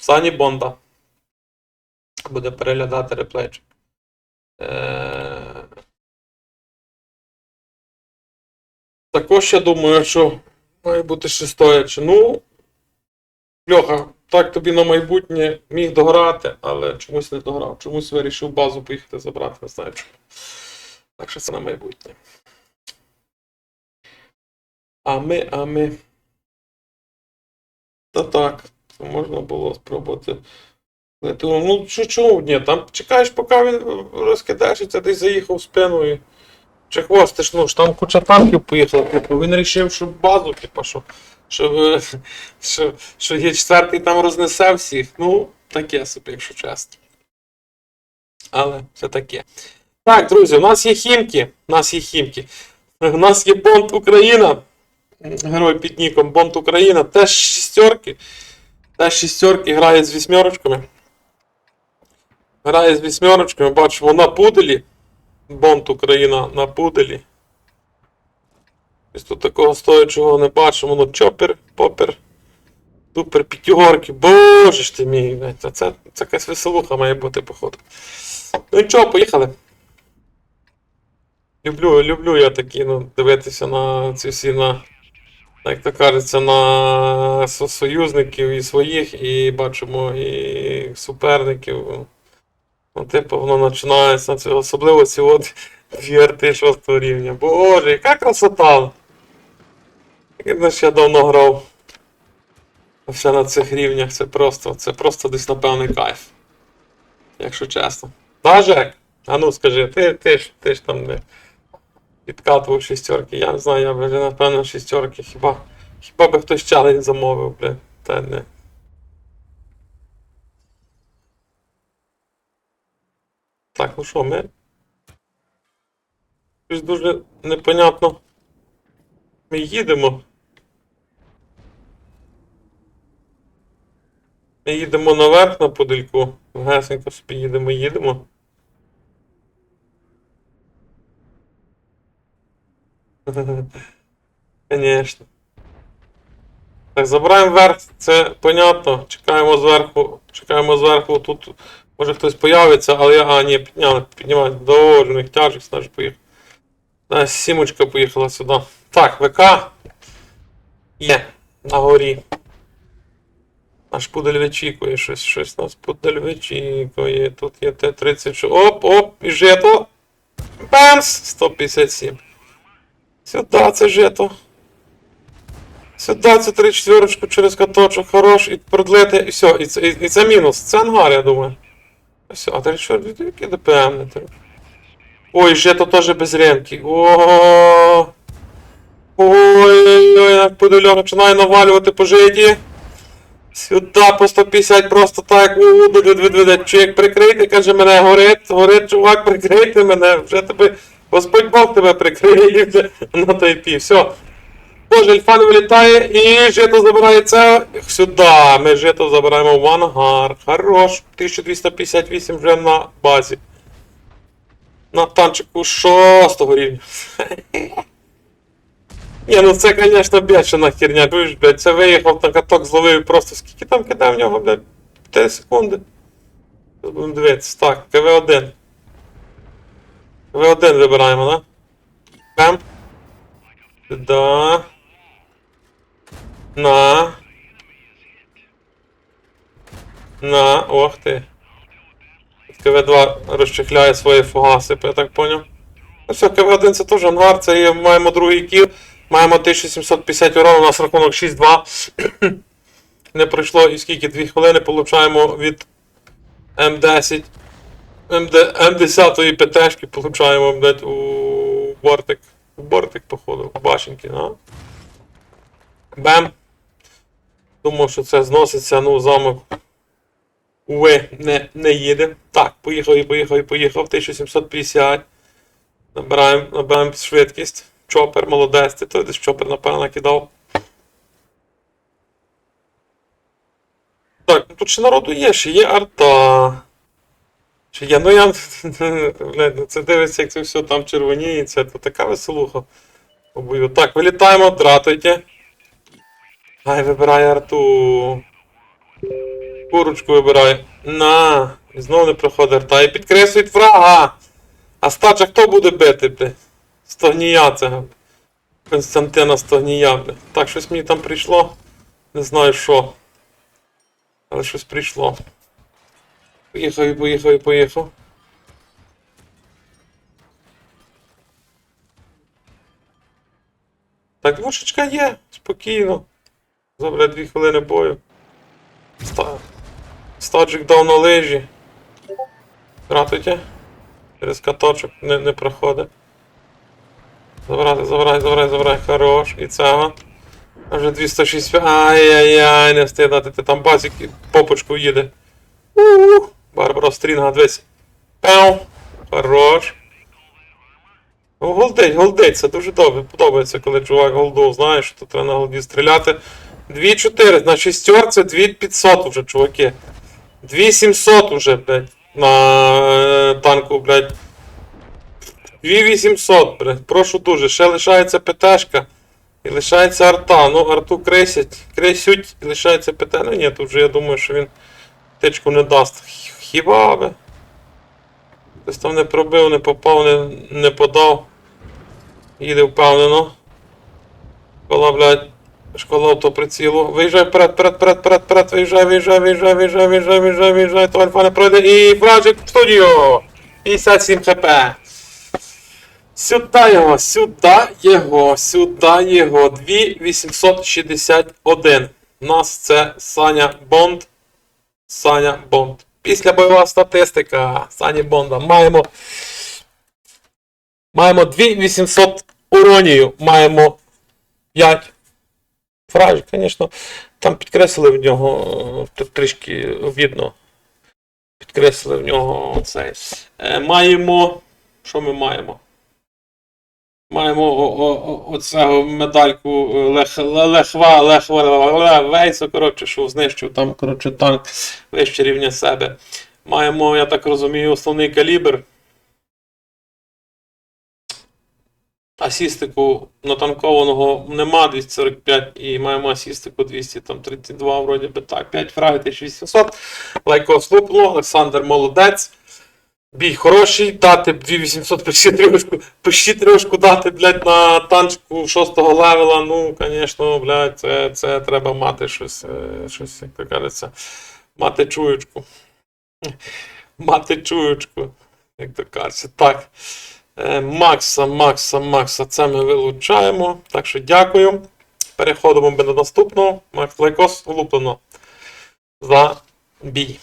Сані Бонда. Буде переглядати реплейчик. Е... Також я думаю, що має бути ще стоячи. Ну, Льоха, так тобі на майбутнє міг дограти, але чомусь не дограв. Чомусь вирішив базу поїхати забрати, не знаю чому. Так що це на майбутнє. А ми, а ми. Та так, це можна було спробувати. Ну, що чому? Ні, там чекаєш, поки він розкидаєшся, десь заїхав в спину і. Чи хвостиш, ну ж там куча танків поїхала, типу, він вирішив, що базу, типу, що, що, що, що є четвертий там рознесе всіх. Ну, таке собі, якщо чесно. Але це таке. Так, друзі, у нас є хімки. У нас є хімки. У нас є Бонд Україна. Герой під ніком Бонд Україна. Теж шістерки. Теж шістерки грає з вісьмерочками. Грає з вісьмерочками, бачимо на пуделі. Бонд Україна на пуделі. Ось тут такого стоячого не бачимо. Ну, чопер, попер. Супер п'ятігорки. Боже ж ти мій. Це, це, це якась веселуха має бути, походу. Ну нічого, поїхали. Люблю, люблю я такі, ну, дивитися на ці всі на. Як то кажеться, на союзників і своїх, і бачимо і суперників. Ну, типу, воно починається, це особливо ці от VRT 6 рівня. Боже, яка красота! Я ж я давно грав. Все на цих рівнях, це просто, це просто десь напевний кайф. Якщо чесно. Да, Жек? А ну скажи, ти, ти, ж, ти ж там не підкатував шістерки. Я не знаю, я вже напевно шістерки. Хіба, хіба би хтось челендж замовив, бля. Та не. Так, ну що, ми. Щось дуже непонятно. Ми їдемо. Ми їдемо наверх на подильку. Гесенько собі їдемо, їдемо. Конечно. Так, забираємо вверх, це понятно. Чекаємо зверху. Чекаємо зверху. Тут може хтось появиться, але я. А, ні, підняли, піднімають. До них тяжик, значить поїхав. Да, сімочка поїхала сюди. Так, ВК. Є. На горі. Наш пудель вичікує щось, щось нас пудель вичікує. Тут є Т-30. Оп, оп, і жето. Бамс! 157. Сюди це жето. Сюди це 34 через каточок, хорош, і продлити, і все, і це, і, і це мінус. Це ангар, я думаю. Все, а 34 які ДПМ не треба. Ой, жето теж без ремки. О. Ой-ой-ой, як подольок починає навалювати по житті. Сюди по 150 просто так. Чек прикрийте, каже мене, горить, горить, чувак, прикрийте мене, вже тебе. Господь Бог тебе прикриє вже на той пів. Все. Боже, Ельфан вилітає і жито забирається сюди. Ми жито забираємо в ангар. Хорош. 1258 вже на базі. На танчику 6 рівня. Ні, ну це, звісно, бешена херня. Чуєш, блядь, це виїхав на каток, зловив просто. Скільки там кидав в нього, блядь? 3 секунди. Будемо дивитися. Так, КВ-1. КВ-1 вибираємо, да? Бем. Сюда. На. На. Ох ти. КВ-2 розчехляє свої фугаси, я так поняв. Ну все, КВ-1 це теж ангар, це є, маємо другий кіл. Маємо 1750 урон, у нас рахунок 6-2. Не пройшло і скільки 2 хвилини получаємо від М10. МД, М10 ПТшки получаємо, блядь, у бортик. У бортик, походу, у башенки, на. Бем. Думав, що це зноситься, ну, замок. Уви, не, не їде. Так, поїхав і поїхав і поїхав. 1750. Набираємо, набираємо швидкість. Чопер, молодець, ти той десь чопер, напевно, накидав. Так, ну тут ще народу є, ще є арта. Ще є, ну я. Блядь, ну це дивиться, як це все там червоніється, то така веселуха. по бою. Так, вилітаємо, дратуйте. Ай, вибирай арту. Курочку вибираю. На. І знову не проходить арта. І підкреслюють врага. А стача хто буде бити, бля? Стогнія цього. Константина Стогнія, бля. Так, щось мені там прийшло. Не знаю що. Але щось прийшло. Поїхав і поїхав і поїхав. Так, двушечка є, спокійно. Забре дві хвилини бою. Ста... Стаджик дав на лижі. Ратуйте. Через каточок не, не проходить. Забирай, забирай, забирай, забирай, хорош. І. А Вже 206. Ай-яй-яй, не встиг дати. Ти там базик і попочку їде. У-у-у. Барбара Стрінга, дивись. Пяу. Хорош. Ну, голдить, голдить, це дуже добре. Подобається, коли чувак голдов, знаєш, то треба на голді стріляти. 2-4, на шістерці 2500 вже, чуваки. 2700 уже, блядь, на е, танку, блядь. 2800, блядь, прошу дуже. Ще лишається ПТшка. І лишається арта. Ну, арту кресять, кресють і лишається ПТ. Ну ні, тут вже я думаю, що він тичку не дасть. Хіба би? Хтось там не пробив, не попав, не, не подав. Їде впевнено. Школа, блядь. Школа автоприцілу. Виїжджай вперед, вперед, вперед, вперед, вперед, виїжджай, виїжджай, виїжджай, виїжджай, виїжджай, виїжджай, виїжджай, то альфа не пройде. І фражик в студію! 57 хп. Сюди його, сюди його, сюди його. 2861. У нас це Саня Бонд. Саня Бонд. Після бойова статистика Сані Бонда. Маємо. Маємо 2800 уронію. Маємо 5. фраж, звісно. Там підкреслили в нього трішки видно. Підкреслили в нього цей. Е, маємо. Що ми маємо? Маємо о- оцього медальку е, Лех, Лехва, Лехва, Вейса, коротше, що знищив там, коротше, танк вище рівня себе. Маємо, я так розумію, основний калібр. Асістику натанкованого нема 245 і маємо асістику 232, вроді би так. 5 фрагів 1800. Лайкос лупнуло, Олександр молодець. Бій хороший, дати 2800 почти трьошку, почти трьошку дати, блядь, на танчику 6 левела. Ну, звісно, блядь, це, це треба мати щось, е, щось, як то кажеться, мати чуючку. Мати чуючку, як то кажеться. Так. Е, Макса, Макса, Макса, це ми вилучаємо. Так що дякую. Переходимо до наступного. Макс Лайкос влуплено за бій.